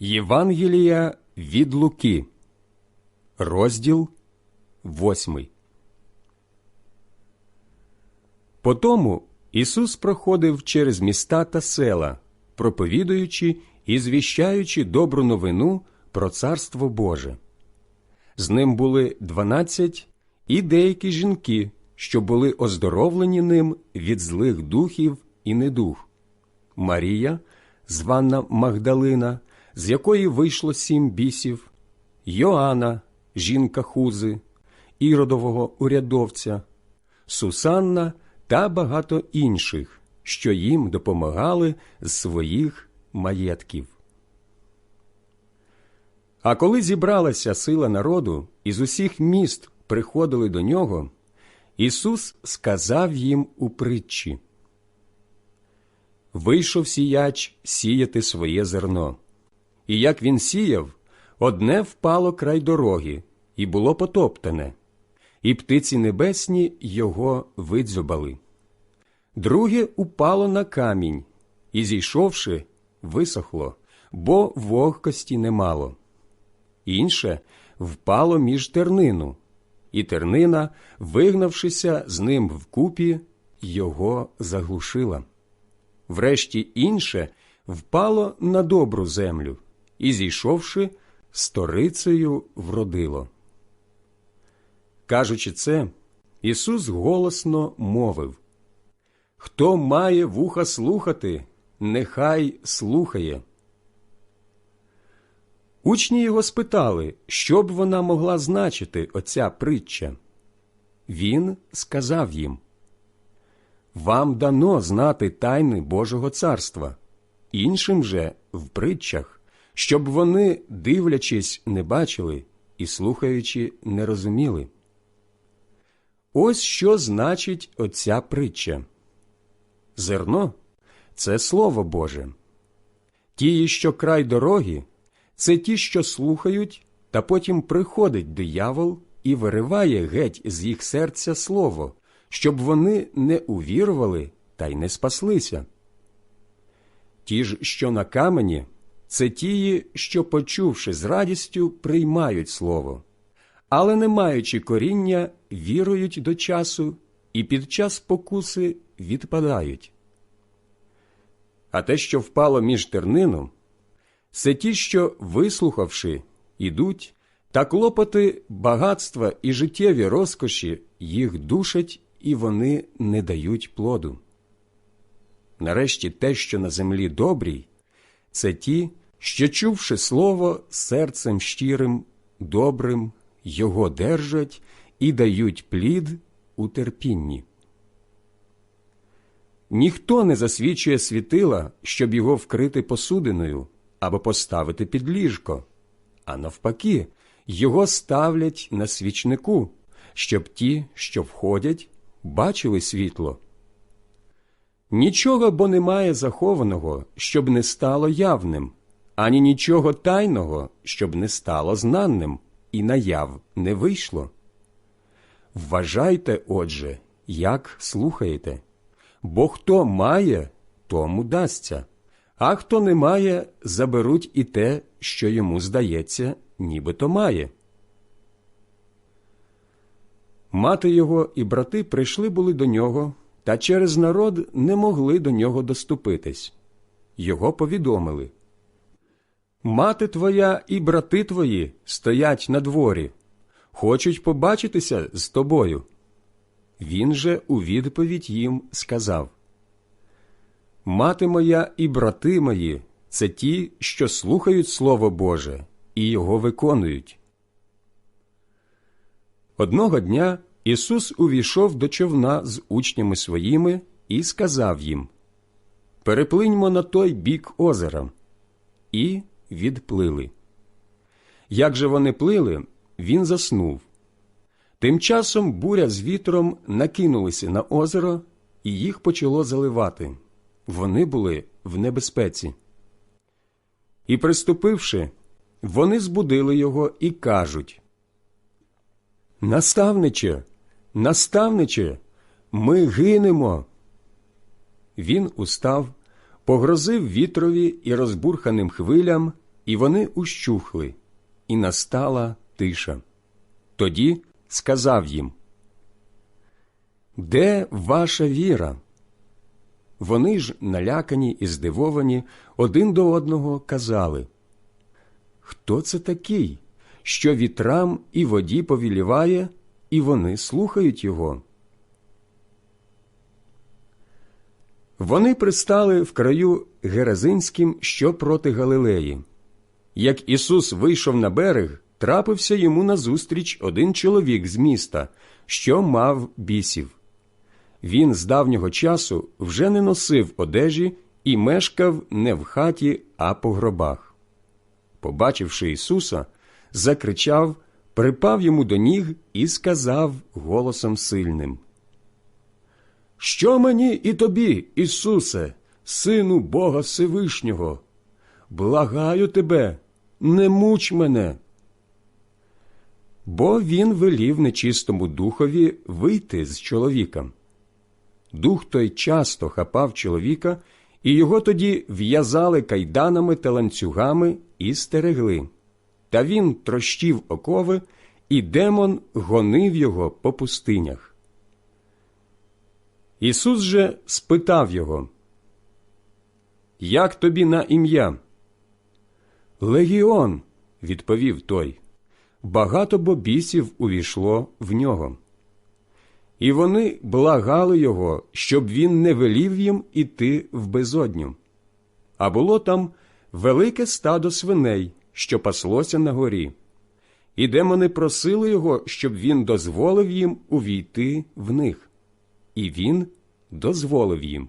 Євангелія від Луки, розділ восьмий. Потому Ісус проходив через міста та села, проповідуючи і звіщаючи добру новину про Царство Боже. З ним були дванадцять і деякі жінки, що були оздоровлені ним від злих духів і недух. Марія, звана Магдалина, з якої вийшло сім бісів, Йоанна, жінка Хузи, Іродового урядовця, Сусанна та багато інших, що їм допомагали з своїх маєтків. А коли зібралася сила народу, із усіх міст приходили до нього, Ісус сказав їм у притчі Вийшов сіяч сіяти своє зерно. І як він сіяв, одне впало край дороги, і було потоптане, і птиці небесні його видзьобали. Друге упало на камінь, і, зійшовши, висохло, бо вогкості немало. Інше впало між тернину, і тернина, вигнавшися з ним вкупі, його заглушила. Врешті інше впало на добру землю і, зійшовши, сторицею вродило. Кажучи це, Ісус голосно мовив Хто має вуха слухати, нехай слухає. Учні його спитали, що б вона могла значити оця притча. Він сказав їм Вам дано знати тайни Божого царства, іншим же в притчах, щоб вони, дивлячись, не бачили і слухаючи, не розуміли. Ось що значить оця притча. Зерно це Слово Боже. Ті, що край дороги, це ті, що слухають, та потім приходить диявол і вириває геть з їх серця слово, щоб вони не увірували та й не спаслися. Ті ж, що на камені, це ті, що, почувши з радістю, приймають слово, але, не маючи коріння, вірують до часу і під час покуси відпадають. А те, що впало між тернином, це ті, що, вислухавши, ідуть, та клопоти багатства і життєві розкоші їх душать, і вони не дають плоду. Нарешті те, що на землі добрій, це ті, що, чувши слово серцем щирим, добрим, його держать і дають плід у терпінні. Ніхто не засвічує світила, щоб його вкрити посудиною або поставити під ліжко, а навпаки, його ставлять на свічнику, щоб ті, що входять, бачили світло. Нічого бо немає захованого, щоб не стало явним, ані нічого тайного, щоб не стало знаним, і наяв не вийшло. Вважайте, отже, як слухаєте, бо хто має, тому дасться, а хто не має, заберуть і те, що йому здається, нібито має. Мати його і брати прийшли були до нього, та через народ не могли до нього доступитись. Його повідомили Мати твоя і брати твої стоять на дворі, хочуть побачитися з тобою. Він же у відповідь їм сказав Мати моя і брати мої це ті, що слухають Слово Боже і його виконують. Одного дня Ісус увійшов до човна з учнями своїми і сказав їм Переплиньмо на той бік озера. І відплили. Як же вони плили, він заснув. Тим часом буря з вітром накинулися на озеро, і їх почало заливати. Вони були в небезпеці. І, приступивши, вони збудили його і кажуть Наставниче, наставниче, ми гинемо. Він устав, погрозив вітрові і розбурханим хвилям, і вони ущухли, і настала тиша. Тоді сказав їм, Де ваша віра? Вони ж, налякані і здивовані, один до одного казали, Хто це такий, що вітрам і воді повіліває, і вони слухають його? Вони пристали в краю Геразинським, що проти Галилеї. Як Ісус вийшов на берег, трапився йому назустріч один чоловік з міста, що мав бісів. Він з давнього часу вже не носив одежі і мешкав не в хаті, а по гробах. Побачивши Ісуса, закричав, припав йому до ніг і сказав голосом сильним що мені і тобі, Ісусе, Сину Бога Всевишнього? Благаю тебе, не муч мене. Бо він велів нечистому духові вийти з чоловіка. Дух той часто хапав чоловіка, і його тоді в'язали кайданами та ланцюгами і стерегли. Та він трощив окови, і демон гонив його по пустинях. Ісус же спитав його, Як тобі на ім'я? Легіон, відповів той, багато бобісів увійшло в нього. І вони благали його, щоб він не велів їм іти в безодню. А було там велике стадо свиней, що паслося на горі. І демони просили його, щоб він дозволив їм увійти в них і він дозволив їм.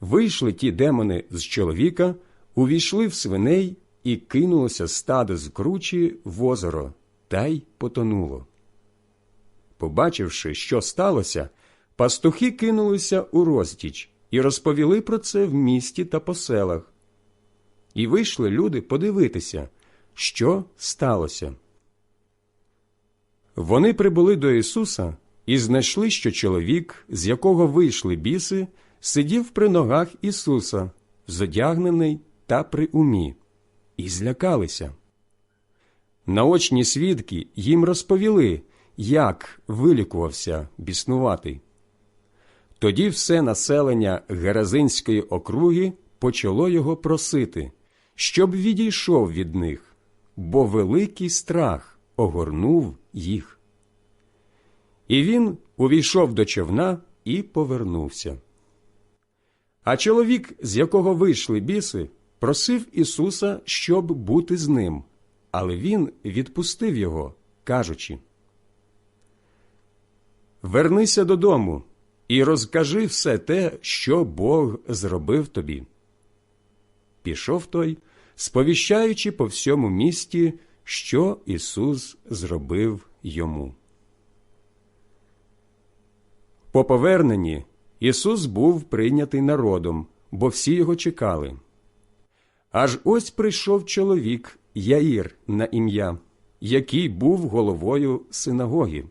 Вийшли ті демони з чоловіка, увійшли в свиней і кинулося стадо з кручі в озеро, та й потонуло. Побачивши, що сталося, пастухи кинулися у розтіч і розповіли про це в місті та по селах. І вийшли люди подивитися, що сталося. Вони прибули до Ісуса і знайшли, що чоловік, з якого вийшли біси, сидів при ногах Ісуса, зодягнений та при умі, і злякалися. Наочні свідки їм розповіли, як вилікувався біснуватий. Тоді все населення Геразинської округи почало його просити, щоб відійшов від них, бо великий страх огорнув їх. І він увійшов до човна і повернувся. А чоловік, з якого вийшли біси, просив Ісуса, щоб бути з ним, але він відпустив його, кажучи Вернися додому і розкажи все те, що Бог зробив тобі. Пішов той, сповіщаючи по всьому місті, що Ісус зробив йому. По поверненні Ісус був прийнятий народом, бо всі його чекали. Аж ось прийшов чоловік Яїр на ім'я, який був головою синагоги.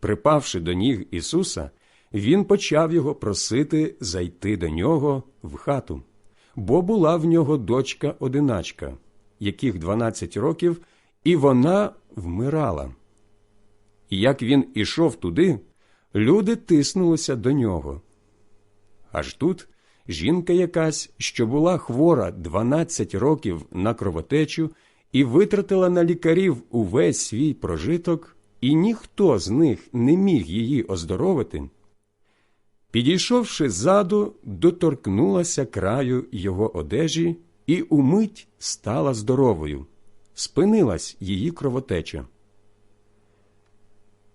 Припавши до ніг Ісуса, він почав його просити зайти до нього в хату, бо була в нього дочка одиначка, яких дванадцять років, і вона вмирала. І як він ішов туди, люди тиснулися до нього. Аж тут жінка якась, що була хвора 12 років на кровотечу і витратила на лікарів увесь свій прожиток, і ніхто з них не міг її оздоровити. Підійшовши ззаду, доторкнулася краю його одежі і умить стала здоровою, спинилась її кровотеча.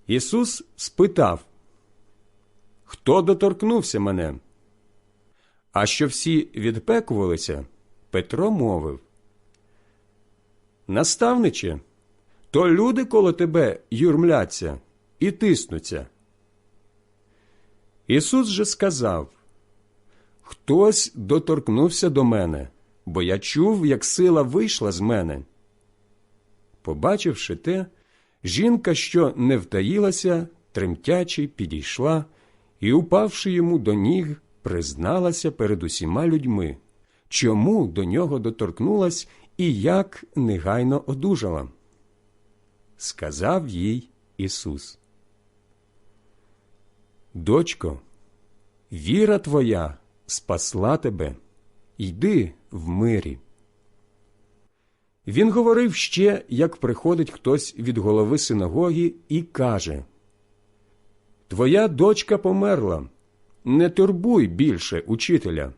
Ісус спитав хто доторкнувся мене? А що всі відпекувалися, Петро мовив Наставниче, то люди коло тебе юрмляться і тиснуться. Ісус же сказав Хтось доторкнувся до мене, бо я чув, як сила вийшла з мене. Побачивши те, жінка, що не втаїлася, тремтячи, підійшла і, упавши йому до ніг, призналася перед усіма людьми, чому до нього доторкнулась і як негайно одужала. Сказав їй Ісус. Дочко, віра твоя спасла тебе, йди в мирі. Він говорив ще, як приходить хтось від голови синагоги і каже Твоя дочка померла, не турбуй більше учителя.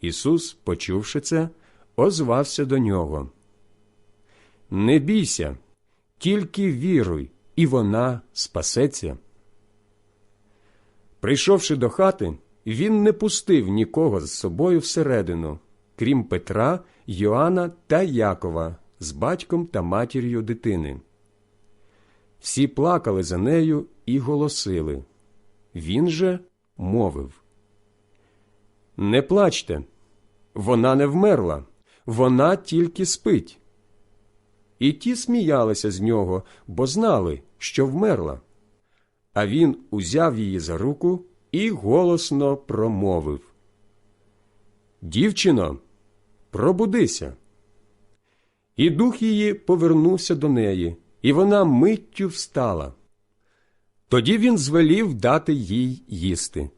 Ісус, почувши це, озвався до нього. Не бійся, тільки віруй, і вона спасеться. Прийшовши до хати, він не пустив нікого з собою всередину, крім Петра, Йоанна та Якова з батьком та матір'ю дитини. Всі плакали за нею і голосили. Він же мовив Не плачте, вона не вмерла, вона тільки спить. І ті сміялися з нього, бо знали, що вмерла. А він узяв її за руку і голосно промовив Дівчино, пробудися. І дух її повернувся до неї, і вона миттю встала. Тоді він звелів дати їй їсти.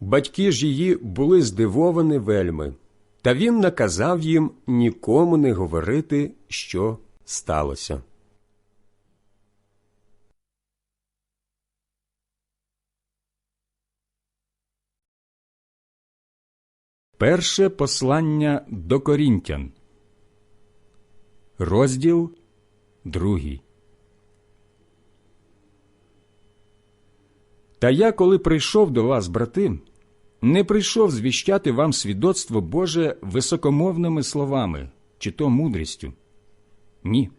Батьки ж її були здивовані вельми, та він наказав їм нікому не говорити, що сталося. Перше послання до Корінтян, розділ другий. Та я, коли прийшов до вас, брати, не прийшов звіщати вам свідоцтво Боже високомовними словами, чи то мудрістю. Ні.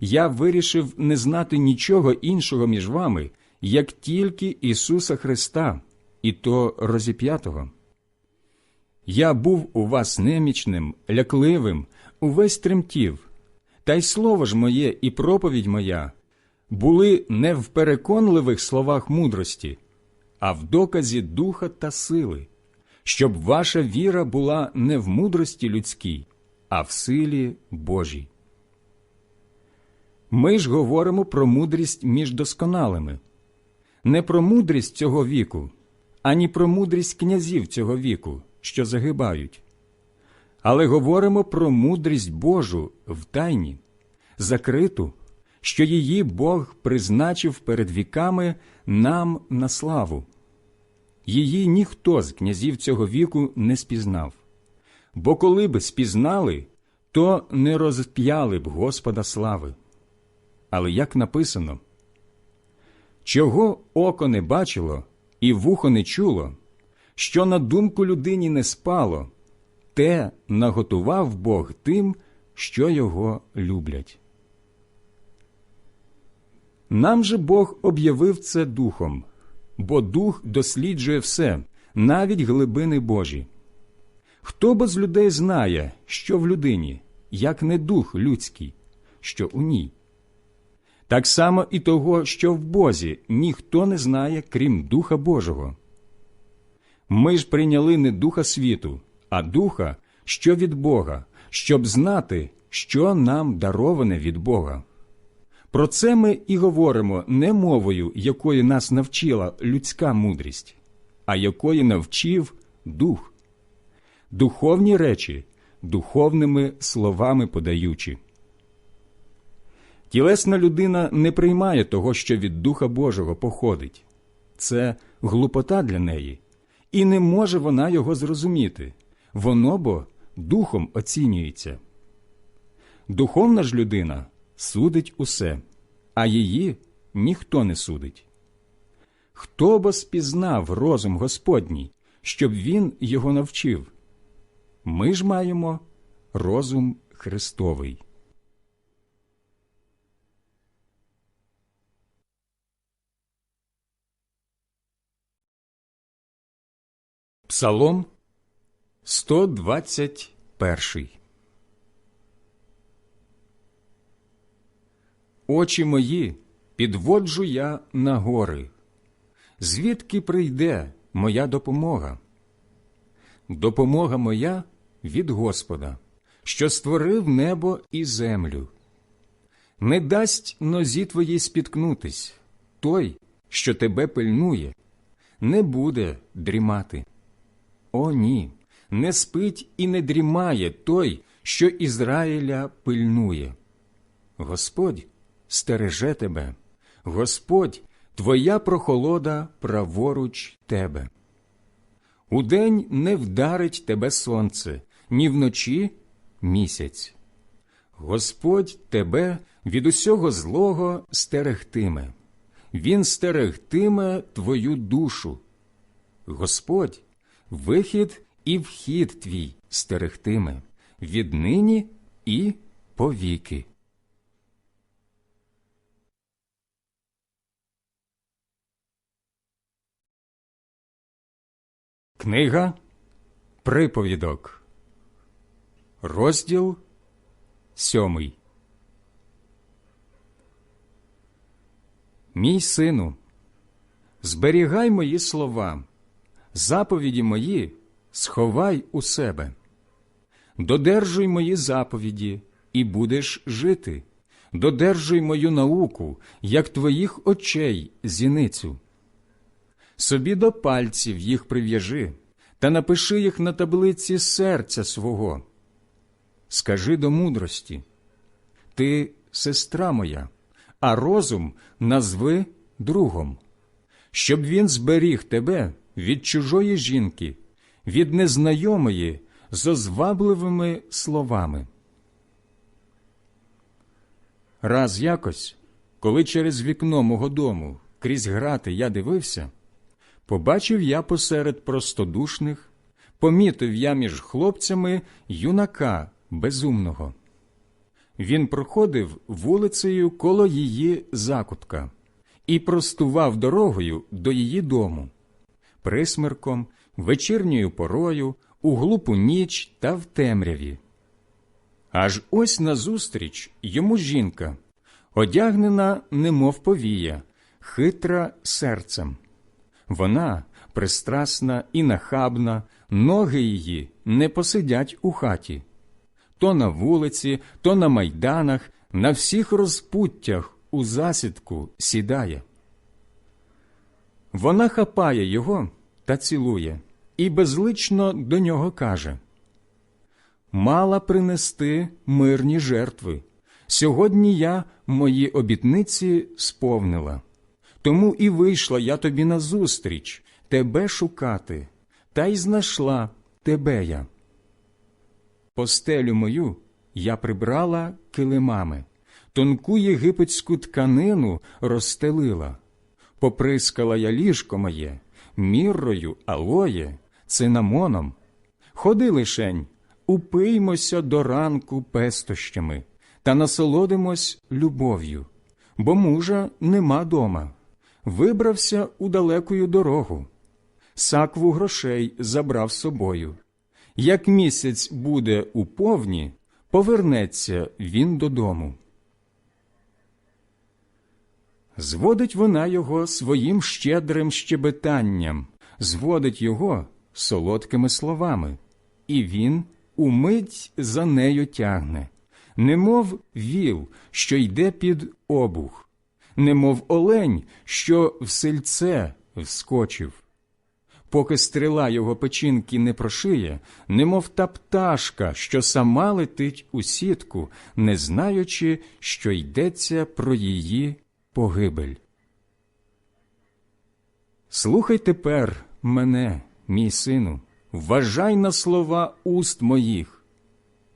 Я вирішив не знати нічого іншого між вами, як тільки Ісуса Христа, і то розіп'ятого. Я був у вас немічним, лякливим, увесь тремтів, та й слово ж моє і проповідь моя були не в переконливих словах мудрості, а в доказі духа та сили, щоб ваша віра була не в мудрості людській, а в силі Божій. Ми ж говоримо про мудрість між досконалими, не про мудрість цього віку, ані про мудрість князів цього віку, що загибають, але говоримо про мудрість Божу в тайні, закриту, що її Бог призначив перед віками нам на славу. Її ніхто з князів цього віку не спізнав, бо коли б спізнали, то не розп'яли б Господа слави. Але як написано, чого око не бачило і вухо не чуло, що на думку людині не спало, те наготував Бог тим, що його люблять. Нам же Бог об'явив це духом, бо дух досліджує все, навіть глибини Божі. Хто бо людей знає, що в людині, як не дух людський, що у ній? Так само і того, що в Бозі ніхто не знає, крім Духа Божого. Ми ж прийняли не духа світу, а духа, що від Бога, щоб знати, що нам дароване від Бога. Про це ми і говоримо не мовою, якої нас навчила людська мудрість, а якої навчив дух, духовні речі, духовними словами подаючи. Тілесна людина не приймає того, що від Духа Божого походить це глупота для неї, і не може вона його зрозуміти, воно бо духом оцінюється. Духовна ж людина судить усе, а її ніхто не судить. Хто бо спізнав розум Господній, щоб він його навчив? Ми ж маємо розум Христовий. Псалом 121 Очі мої підводжу я на гори. Звідки прийде моя допомога? допомога моя від Господа, що створив небо і землю. Не дасть нозі твоїй спіткнутись той, що тебе пильнує, не буде дрімати. О, ні, не спить і не дрімає той, що Ізраїля пильнує. Господь стереже тебе, Господь твоя прохолода праворуч тебе. Удень не вдарить тебе сонце, ні вночі місяць. Господь тебе від усього злого стерегтиме, Він стерегтиме твою душу. Господь вихід і вхід твій стерегтиме віднині і повіки. Книга Приповідок, розділ сьомий. Мій сину, зберігай мої слова, заповіді мої сховай у себе, додержуй мої заповіді, і будеш жити, додержуй мою науку, як твоїх очей зіницю. Собі до пальців їх прив'яжи та напиши їх на таблиці серця свого. Скажи до мудрості Ти сестра моя, а розум назви другом, щоб він зберіг тебе від чужої жінки, від незнайомої з озвабливими словами. Раз якось, коли через вікно мого дому крізь грати я дивився, побачив я посеред простодушних, помітив я між хлопцями юнака безумного. Він проходив вулицею коло її закутка і простував дорогою до її дому, присмерком, вечірньою порою, у глупу ніч та в темряві. Аж ось назустріч йому жінка, одягнена, немов повія, хитра серцем. Вона пристрасна і нахабна, ноги її не посидять у хаті. То на вулиці, то на майданах, на всіх розпуттях у засідку сідає. Вона хапає його та цілує, і безлично до нього каже Мала принести мирні жертви. Сьогодні я мої обітниці сповнила. Тому і вийшла я тобі назустріч, тебе шукати, та й знайшла тебе я. Постелю мою я прибрала килимами, тонку єгипетську тканину розстелила, поприскала я ліжко моє, міррою, алоє, цинамоном. Ходи лишень, упиймося до ранку пестощами та насолодимось любов'ю, бо мужа нема дома вибрався у далекую дорогу, сакву грошей забрав собою. Як місяць буде у повні, повернеться він додому. Зводить вона його своїм щедрим щебетанням, зводить його солодкими словами, і він умить за нею тягне, немов віл, що йде під обух немов олень, що в сельце вскочив. Поки стріла його печінки не прошиє, немов та пташка, що сама летить у сітку, не знаючи, що йдеться про її погибель. Слухай тепер мене, мій сину, вважай на слова уст моїх.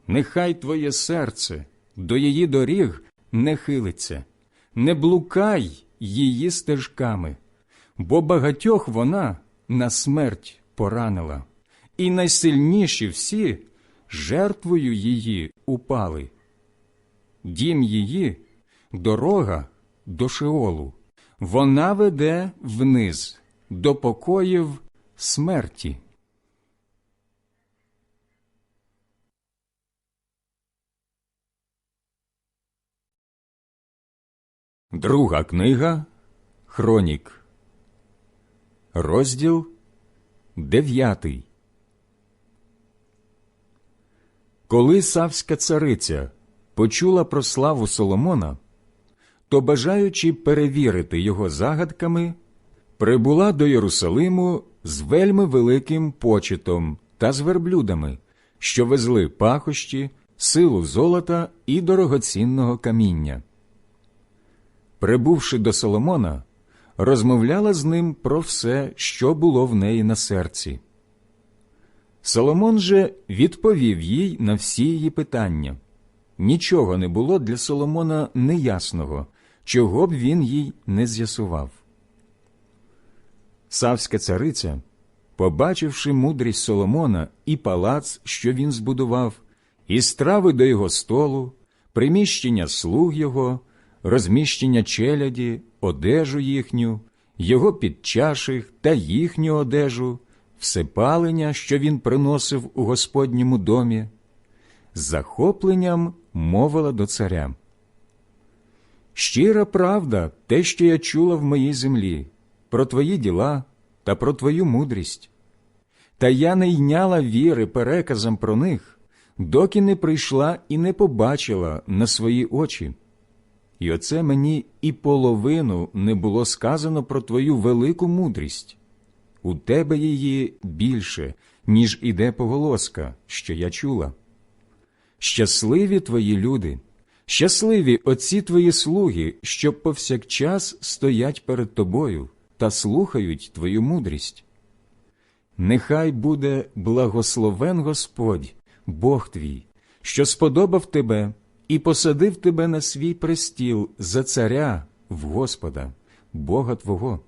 Нехай твоє серце до її доріг не хилиться не блукай її стежками, бо багатьох вона на смерть поранила, і найсильніші всі жертвою її упали. Дім її дорога до Шеолу, вона веде вниз до покоїв смерті. Друга книга Хронік, розділ дев'ятий. Коли Савська цариця почула про славу Соломона, то, бажаючи перевірити його загадками, прибула до Єрусалиму з вельми великим почетом та з верблюдами, що везли пахощі, силу золота і дорогоцінного каміння. Прибувши до Соломона, розмовляла з ним про все, що було в неї на серці. Соломон же відповів їй на всі її питання. Нічого не було для Соломона неясного, чого б він їй не з'ясував. Савська цариця, побачивши мудрість Соломона і палац, що він збудував, і страви до його столу, приміщення слуг його, розміщення челяді, одежу їхню, його підчаших та їхню одежу, всепалення, що він приносив у Господньому домі, з захопленням мовила до царя. Щира правда, те, що я чула в моїй землі, про твої діла та про твою мудрість. Та я не йняла віри переказам про них, доки не прийшла і не побачила на свої очі. І оце мені і половину не було сказано про твою велику мудрість. У тебе її більше, ніж іде поголоска, що я чула. Щасливі твої люди, щасливі оці твої слуги, що повсякчас стоять перед тобою та слухають твою мудрість. Нехай буде благословен Господь, Бог твій, що сподобав тебе і посадив тебе на свій престіл за царя в Господа, Бога Твого.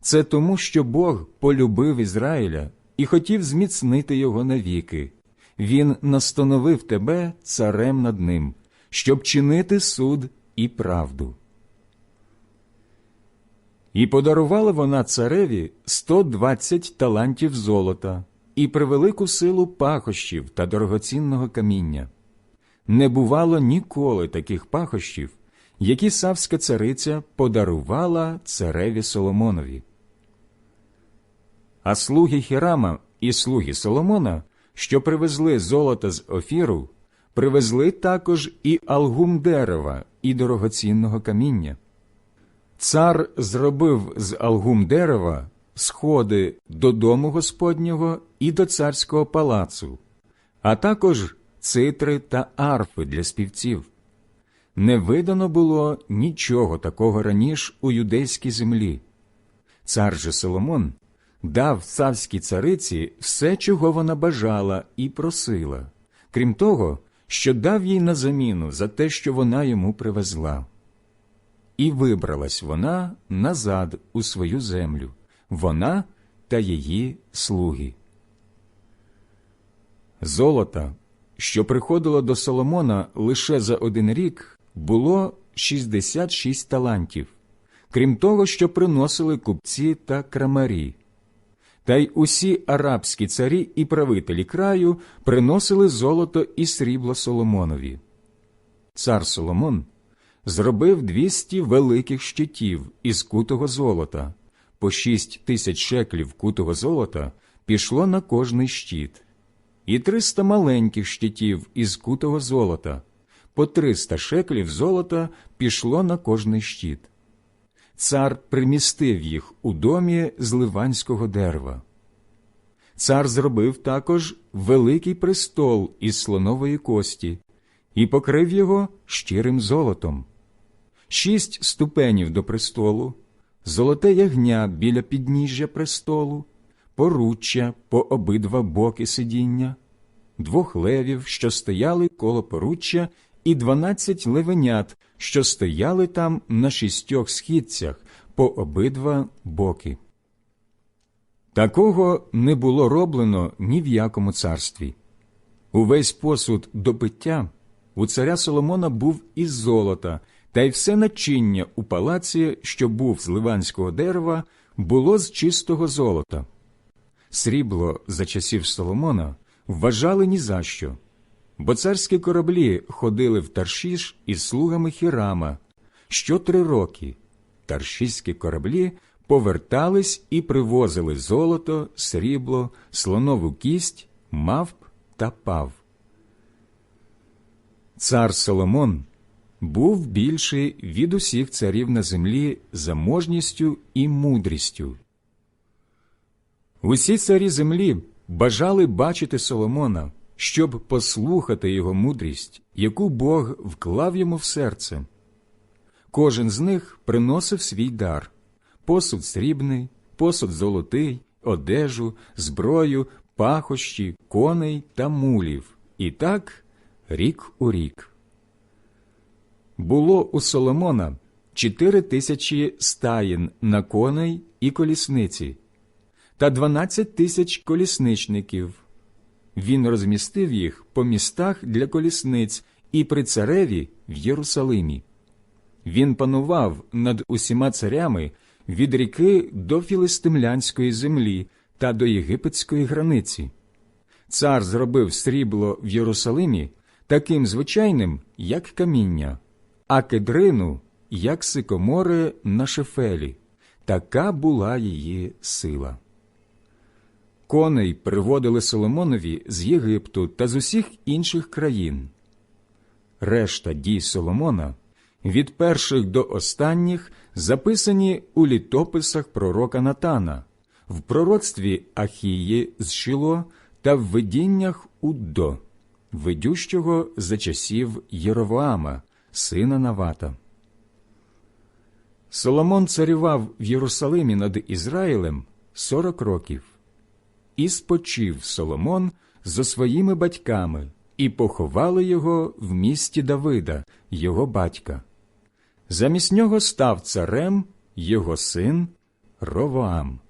Це тому, що Бог полюбив Ізраїля і хотів зміцнити його навіки. Він настановив тебе царем над ним, щоб чинити суд і правду. І подарувала вона цареві 120 талантів золота і превелику силу пахощів та дорогоцінного каміння. Не бувало ніколи таких пахощів, які савська цариця подарувала цареві Соломонові. А слуги Хірама і слуги Соломона, що привезли золото з Офіру, привезли також і алгум дерева, і дорогоцінного каміння. Цар зробив з алгум дерева сходи до дому Господнього і до царського палацу, а також цитри та арфи для співців. Не видано було нічого такого раніше у юдейській землі. Цар же Соломон дав царській цариці все, чого вона бажала і просила, крім того, що дав їй на заміну за те, що вона йому привезла. І вибралась вона назад у свою землю, вона та її слуги. Золота, що приходило до Соломона лише за один рік, було 66 талантів, крім того, що приносили купці та крамарі. Та й усі арабські царі і правителі краю приносили золото і срібло Соломонові. Цар Соломон зробив двісті великих щитів із кутого золота, по шість тисяч шеклів кутого золота пішло на кожний щит, і триста маленьких щитів із кутого золота, по триста шеклів золота пішло на кожний щит. Цар примістив їх у домі з ливанського дерева. Цар зробив також великий престол із слонової кості і покрив його щирим золотом, шість ступенів до престолу, золоте ягня біля підніжжя престолу, поруччя по обидва боки сидіння, двох левів, що стояли коло поруччя, і дванадцять левенят, що стояли там на шістьох східцях по обидва боки. Такого не було роблено ні в якому царстві. Увесь посуд до пиття у царя Соломона був із золота, та й все начиння у палаці, що був з ливанського дерева, було з чистого золота. Срібло за часів Соломона вважали ні за що, бо царські кораблі ходили в Таршіш із слугами Хірама. Що три роки таршіські кораблі повертались і привозили золото, срібло, слонову кість, мавп та пав. Цар Соломон був більший від усіх царів на землі заможністю і мудрістю. Усі царі землі бажали бачити Соломона, щоб послухати його мудрість, яку Бог вклав йому в серце. Кожен з них приносив свій дар посуд срібний, посуд золотий, одежу, зброю, пахощі, коней та мулів, і так рік у рік. Було у Соломона чотири тисячі стаїн на коней і колісниці, та дванадцять тисяч колісничників. Він розмістив їх по містах для колісниць і при цареві в Єрусалимі. Він панував над усіма царями від ріки до філистимлянської землі та до єгипетської границі. Цар зробив срібло в Єрусалимі таким звичайним, як каміння, а кедрину, як сикомори на шефелі. Така була її сила. Коней приводили Соломонові з Єгипту та з усіх інших країн. Решта дій Соломона від перших до останніх записані у літописах пророка Натана, в пророцтві Ахії з Шило та в видіннях Уддо, видющого за часів Єровоама, сина Навата. Соломон царював в Єрусалимі над Ізраїлем сорок років. І спочив Соломон зі своїми батьками, і поховали його в місті Давида, його батька. Замість нього став царем його син Ровоам.